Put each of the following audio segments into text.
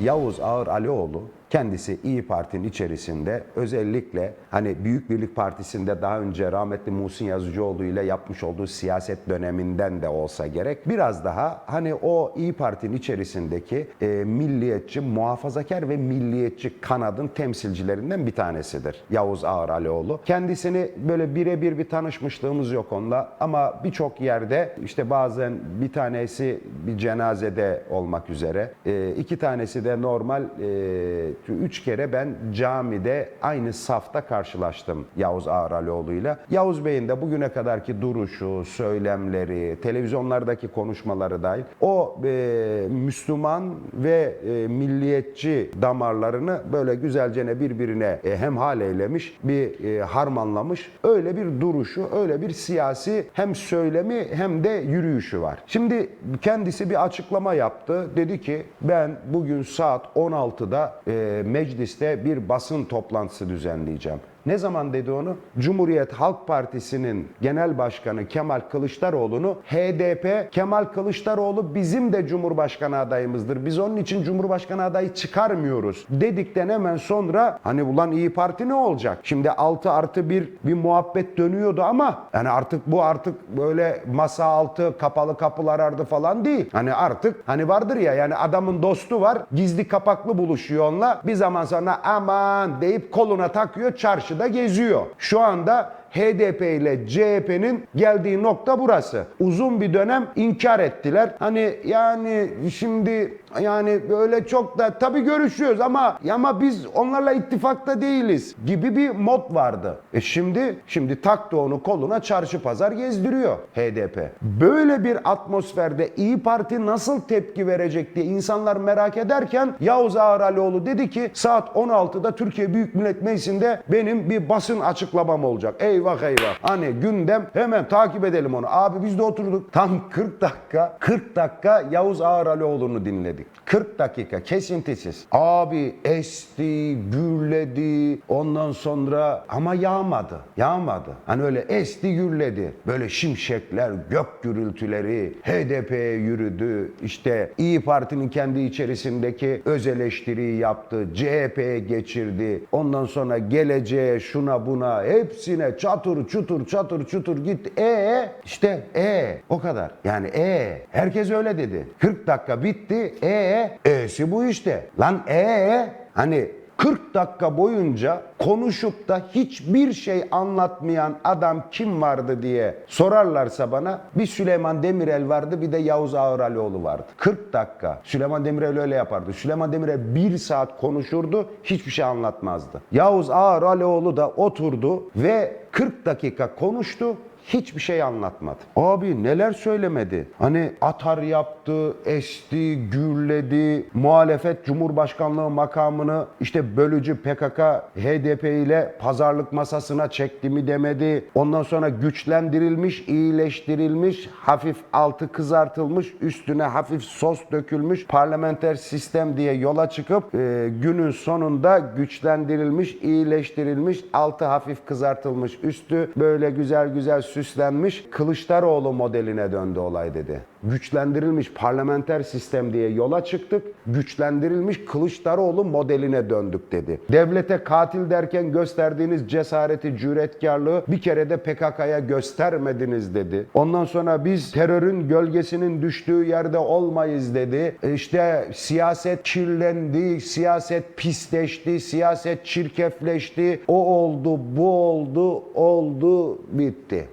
Yavuz Ağır Alioğlu kendisi İyi Parti'nin içerisinde özellikle hani Büyük Birlik Partisi'nde daha önce rahmetli Muhsin Yazıcıoğlu ile yapmış olduğu siyaset döneminden de olsa gerek biraz daha hani o İyi Parti'nin içerisindeki e, milliyetçi, muhafazakar ve milliyetçi kanadın temsilcilerinden bir tanesidir Yavuz Ağır Alioğlu. Kendisini böyle birebir bir tanışmışlığımız yok onunla ama birçok yerde işte bazen bir tanesi bir cenazede olmak üzere e, iki tanesi de normal e, üç kere ben camide aynı safta karşılaştım Yavuz Ağar Alioğlu'yla. Yavuz Bey'in de bugüne kadarki duruşu, söylemleri, televizyonlardaki konuşmaları dahil o e, Müslüman ve e, milliyetçi damarlarını böyle güzelce birbirine e, hemhal eylemiş, bir e, harmanlamış. Öyle bir duruşu, öyle bir siyasi hem söylemi hem de yürüyüşü var. Şimdi kendisi bir açıklama yaptı. Dedi ki ben bugün saat 16'da e, mecliste bir basın toplantısı düzenleyeceğim. Ne zaman dedi onu? Cumhuriyet Halk Partisi'nin genel başkanı Kemal Kılıçdaroğlu'nu HDP Kemal Kılıçdaroğlu bizim de Cumhurbaşkanı adayımızdır. Biz onun için Cumhurbaşkanı adayı çıkarmıyoruz dedikten hemen sonra hani ulan İyi Parti ne olacak? Şimdi 6 artı 1 bir muhabbet dönüyordu ama yani artık bu artık böyle masa altı kapalı kapılar ardı falan değil. Hani artık hani vardır ya yani adamın dostu var gizli kapaklı buluşuyor onunla bir zaman sonra aman deyip koluna takıyor çarşı da geziyor. Şu anda HDP ile CHP'nin geldiği nokta burası. Uzun bir dönem inkar ettiler. Hani yani şimdi yani böyle çok da tabii görüşüyoruz ama ama biz onlarla ittifakta değiliz gibi bir mod vardı. E şimdi şimdi taktı onu koluna çarşı pazar gezdiriyor HDP. Böyle bir atmosferde İyi Parti nasıl tepki verecek diye insanlar merak ederken Yavuz Ağar Alioğlu dedi ki saat 16'da Türkiye Büyük Millet Meclisi'nde benim bir basın açıklamam olacak. Eyvah eyvah. Hani gündem hemen takip edelim onu. Abi biz de oturduk. Tam 40 dakika 40 dakika Yavuz Ağar Alioğlu'nu dinledik. 40 dakika kesintisiz. Abi esti, gürledi. Ondan sonra ama yağmadı. Yağmadı. Hani öyle esti, gürledi. Böyle şimşekler, gök gürültüleri HDP'ye yürüdü. İşte İyi Parti'nin kendi içerisindeki öz eleştiriyi yaptı. CHP'ye geçirdi. Ondan sonra geleceğe şuna buna hepsine çatır çutur çatır çutur gitti. E işte e o kadar. Yani e herkes öyle dedi. 40 dakika bitti. E e'si bu işte. Lan e hani 40 dakika boyunca konuşup da hiçbir şey anlatmayan adam kim vardı diye sorarlarsa bana bir Süleyman Demirel vardı bir de Yavuz Ağıralioğlu vardı. 40 dakika. Süleyman Demirel öyle yapardı. Süleyman Demirel bir saat konuşurdu hiçbir şey anlatmazdı. Yavuz Ağıralioğlu da oturdu ve 40 dakika konuştu hiçbir şey anlatmadı. Abi neler söylemedi? Hani atar yaptı, esti, gürledi, muhalefet cumhurbaşkanlığı makamını işte bölücü PKK, HDP ile pazarlık masasına çekti mi demedi. Ondan sonra güçlendirilmiş, iyileştirilmiş, hafif altı kızartılmış, üstüne hafif sos dökülmüş parlamenter sistem diye yola çıkıp e, günün sonunda güçlendirilmiş, iyileştirilmiş, altı hafif kızartılmış, üstü böyle güzel güzel süslenmiş Kılıçdaroğlu modeline döndü olay dedi. Güçlendirilmiş parlamenter sistem diye yola çıktık. Güçlendirilmiş Kılıçdaroğlu modeline döndük dedi. Devlete katil derken gösterdiğiniz cesareti, cüretkarlığı bir kere de PKK'ya göstermediniz dedi. Ondan sonra biz terörün gölgesinin düştüğü yerde olmayız dedi. E İşte siyaset kirlendi, siyaset pisleşti, siyaset çirkefleşti. O oldu, bu oldu, oldu, bitti.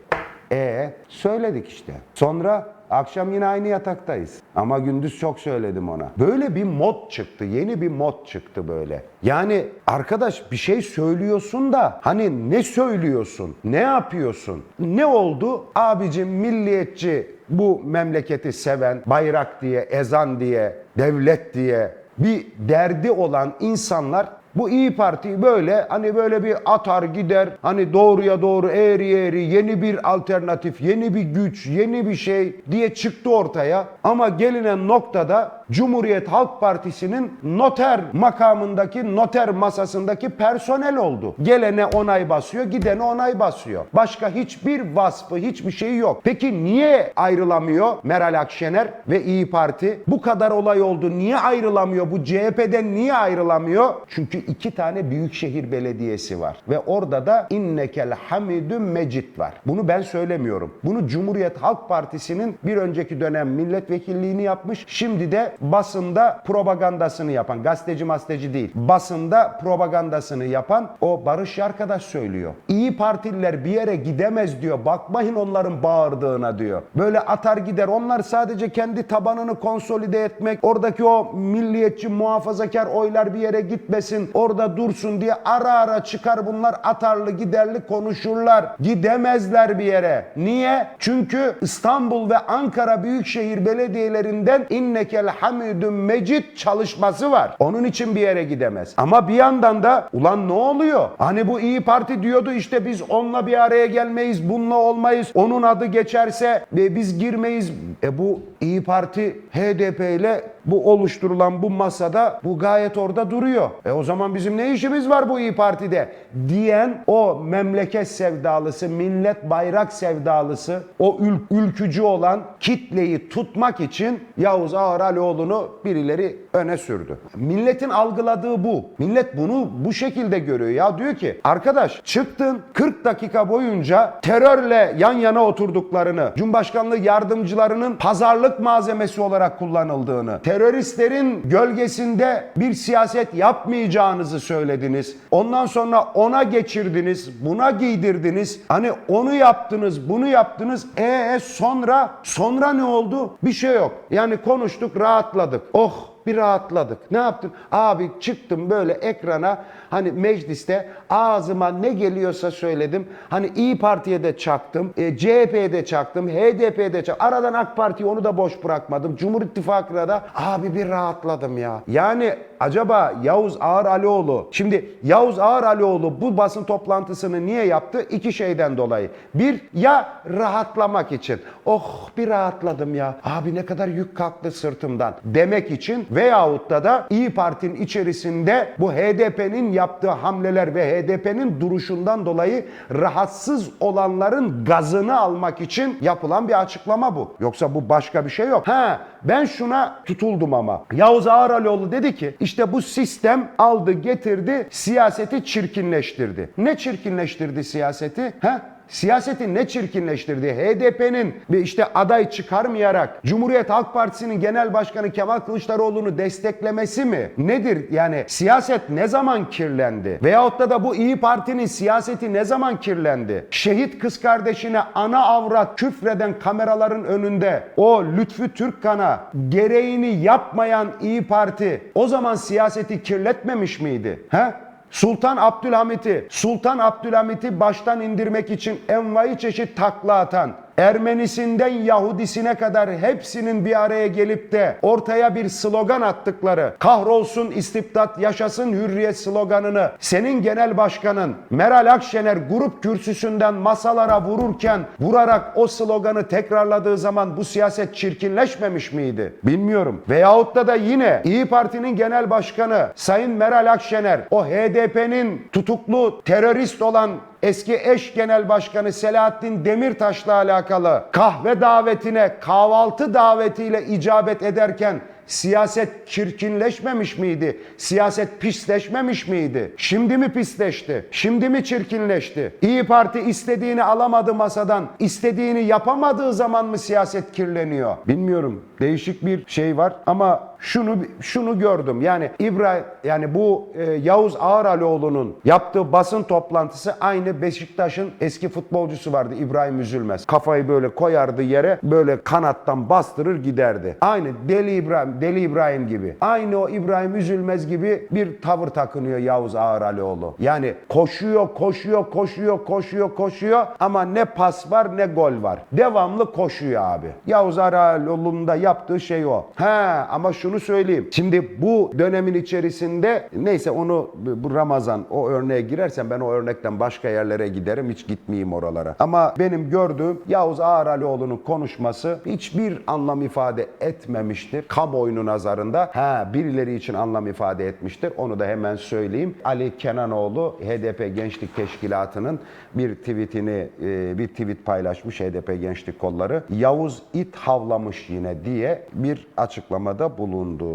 E söyledik işte. Sonra akşam yine aynı yataktayız. Ama gündüz çok söyledim ona. Böyle bir mod çıktı. Yeni bir mod çıktı böyle. Yani arkadaş bir şey söylüyorsun da hani ne söylüyorsun? Ne yapıyorsun? Ne oldu? Abicim milliyetçi bu memleketi seven, bayrak diye, ezan diye, devlet diye bir derdi olan insanlar bu İyi Parti böyle hani böyle bir atar gider hani doğruya doğru eğri eğri yeni bir alternatif, yeni bir güç, yeni bir şey diye çıktı ortaya. Ama gelinen noktada Cumhuriyet Halk Partisi'nin noter makamındaki noter masasındaki personel oldu. Gelene onay basıyor, gidene onay basıyor. Başka hiçbir vasfı, hiçbir şeyi yok. Peki niye ayrılamıyor Meral Akşener ve İyi Parti? Bu kadar olay oldu. Niye ayrılamıyor? Bu CHP'den niye ayrılamıyor? Çünkü iki tane büyükşehir belediyesi var. Ve orada da innekel hamidun mecid var. Bunu ben söylemiyorum. Bunu Cumhuriyet Halk Partisi'nin bir önceki dönem milletvekilliğini yapmış. Şimdi de basında propagandasını yapan, gazeteci masteci değil, basında propagandasını yapan o Barış Arkadaş söylüyor. İyi Partililer bir yere gidemez diyor. Bakmayın onların bağırdığına diyor. Böyle atar gider. Onlar sadece kendi tabanını konsolide etmek, oradaki o milliyetçi muhafazakar oylar bir yere gitmesin, orada dursun diye ara ara çıkar bunlar atarlı giderli konuşurlar. Gidemezler bir yere. Niye? Çünkü İstanbul ve Ankara Büyükşehir Belediyelerinden innekel hamidun mecid çalışması var. Onun için bir yere gidemez. Ama bir yandan da ulan ne oluyor? Hani bu İyi Parti diyordu işte biz onunla bir araya gelmeyiz, bununla olmayız. Onun adı geçerse e, biz girmeyiz. E bu İyi Parti HDP ile bu oluşturulan bu masada bu gayet orada duruyor. E o zaman bizim ne işimiz var bu İyi Parti'de diyen o memleket sevdalısı, millet bayrak sevdalısı, o ül- ülkücü olan kitleyi tutmak için Yavuz Ağralioğlu'nu birileri öne sürdü. Milletin algıladığı bu. Millet bunu bu şekilde görüyor. Ya diyor ki arkadaş çıktın 40 dakika boyunca terörle yan yana oturduklarını, Cumhurbaşkanlığı yardımcılarının pazarlık malzemesi olarak kullanıldığını, teröristlerin gölgesinde bir siyaset yapmayacağınızı söylediniz. Ondan sonra ona geçirdiniz, buna giydirdiniz. Hani onu yaptınız, bunu yaptınız. E sonra sonra ne oldu? Bir şey yok. Yani konuştuk, rahatladık. Oh bir rahatladık. Ne yaptın? Abi çıktım böyle ekrana hani mecliste ağzıma ne geliyorsa söyledim. Hani İyi Parti'ye de çaktım, e, CHP'ye de çaktım, HDP'ye de çaktım. Aradan AK Parti'yi onu da boş bırakmadım. Cumhur İttifakı'na da abi bir rahatladım ya. Yani acaba Yavuz Ağar Alioğlu, şimdi Yavuz Ağar Alioğlu bu basın toplantısını niye yaptı? İki şeyden dolayı. Bir, ya rahatlamak için. Oh bir rahatladım ya. Abi ne kadar yük kalktı sırtımdan demek için veyahut da da İyi Parti'nin içerisinde bu HDP'nin yaptığı hamleler ve HDP'nin duruşundan dolayı rahatsız olanların gazını almak için yapılan bir açıklama bu. Yoksa bu başka bir şey yok. Ha ben şuna tutuldum ama. Yavuz Ağralioğlu dedi ki işte bu sistem aldı getirdi siyaseti çirkinleştirdi. Ne çirkinleştirdi siyaseti? Ha? Siyaseti ne çirkinleştirdi? HDP'nin bir işte aday çıkarmayarak Cumhuriyet Halk Partisi'nin genel başkanı Kemal Kılıçdaroğlu'nu desteklemesi mi? Nedir? Yani siyaset ne zaman kirlendi? Veyahut da da bu İyi Parti'nin siyaseti ne zaman kirlendi? Şehit kız kardeşine ana avrat küfreden kameraların önünde o Lütfü Türkkan'a gereğini yapmayan İyi Parti o zaman siyaseti kirletmemiş miydi? He? Sultan Abdülhamit'i, Sultan Abdülhamit'i baştan indirmek için envai çeşit takla atan, Ermenisinden Yahudisine kadar hepsinin bir araya gelip de ortaya bir slogan attıkları kahrolsun istibdat yaşasın hürriyet sloganını senin genel başkanın Meral Akşener grup kürsüsünden masalara vururken vurarak o sloganı tekrarladığı zaman bu siyaset çirkinleşmemiş miydi? Bilmiyorum. Veyahut da da yine İyi Parti'nin genel başkanı Sayın Meral Akşener o HDP'nin tutuklu terörist olan eski eş genel başkanı Selahattin Demirtaş'la alakalı kahve davetine kahvaltı davetiyle icabet ederken siyaset çirkinleşmemiş miydi? Siyaset pisleşmemiş miydi? Şimdi mi pisleşti? Şimdi mi çirkinleşti? İyi Parti istediğini alamadı masadan, istediğini yapamadığı zaman mı siyaset kirleniyor? Bilmiyorum. Değişik bir şey var ama şunu şunu gördüm. Yani İbrahim yani bu e, Yavuz Ağralioğlu'nun yaptığı basın toplantısı aynı Beşiktaş'ın eski futbolcusu vardı İbrahim Üzülmez. Kafayı böyle koyardı yere böyle kanattan bastırır giderdi. Aynı Deli İbrahim, Deli İbrahim gibi. Aynı o İbrahim Üzülmez gibi bir tavır takınıyor Yavuz Ağralioğlu. Yani koşuyor, koşuyor, koşuyor, koşuyor, koşuyor ama ne pas var ne gol var. Devamlı koşuyor abi. Yavuz Ağralioğlu'nun da yaptığı şey o. Ha ama şunu söyleyeyim. Şimdi bu dönemin içerisinde neyse onu bu Ramazan o örneğe girersem ben o örnekten başka yerlere giderim. Hiç gitmeyeyim oralara. Ama benim gördüğüm Yavuz Ağralioğlu'nun konuşması hiçbir anlam ifade etmemiştir. Kamuoyu kamuoyunun nazarında ha birileri için anlam ifade etmiştir. Onu da hemen söyleyeyim. Ali Kenanoğlu HDP Gençlik Teşkilatı'nın bir tweetini e, bir tweet paylaşmış HDP Gençlik Kolları. Yavuz it havlamış yine diye bir açıklamada bulundu.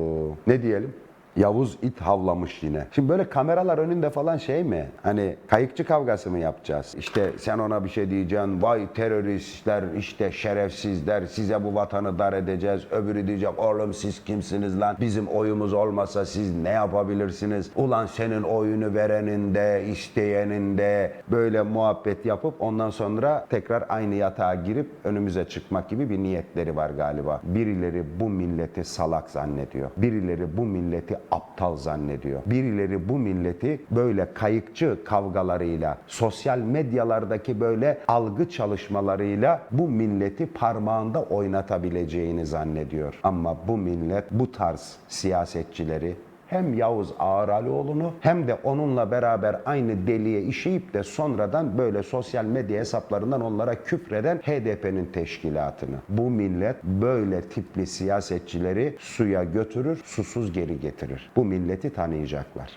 Ne diyelim? Yavuz it havlamış yine. Şimdi böyle kameralar önünde falan şey mi? Hani kayıkçı kavgası mı yapacağız? İşte sen ona bir şey diyeceksin. Vay teröristler, işte şerefsizler, size bu vatanı dar edeceğiz. Öbürü diyecek oğlum siz kimsiniz lan? Bizim oyumuz olmasa siz ne yapabilirsiniz? Ulan senin oyunu verenin de, isteyenin de böyle muhabbet yapıp ondan sonra tekrar aynı yatağa girip önümüze çıkmak gibi bir niyetleri var galiba. Birileri bu milleti salak zannediyor. Birileri bu milleti aptal zannediyor. Birileri bu milleti böyle kayıkçı kavgalarıyla, sosyal medyalardaki böyle algı çalışmalarıyla bu milleti parmağında oynatabileceğini zannediyor. Ama bu millet bu tarz siyasetçileri hem Yavuz Ağralioğlu'nu hem de onunla beraber aynı deliğe işeyip de sonradan böyle sosyal medya hesaplarından onlara küfreden HDP'nin teşkilatını. Bu millet böyle tipli siyasetçileri suya götürür, susuz geri getirir. Bu milleti tanıyacaklar.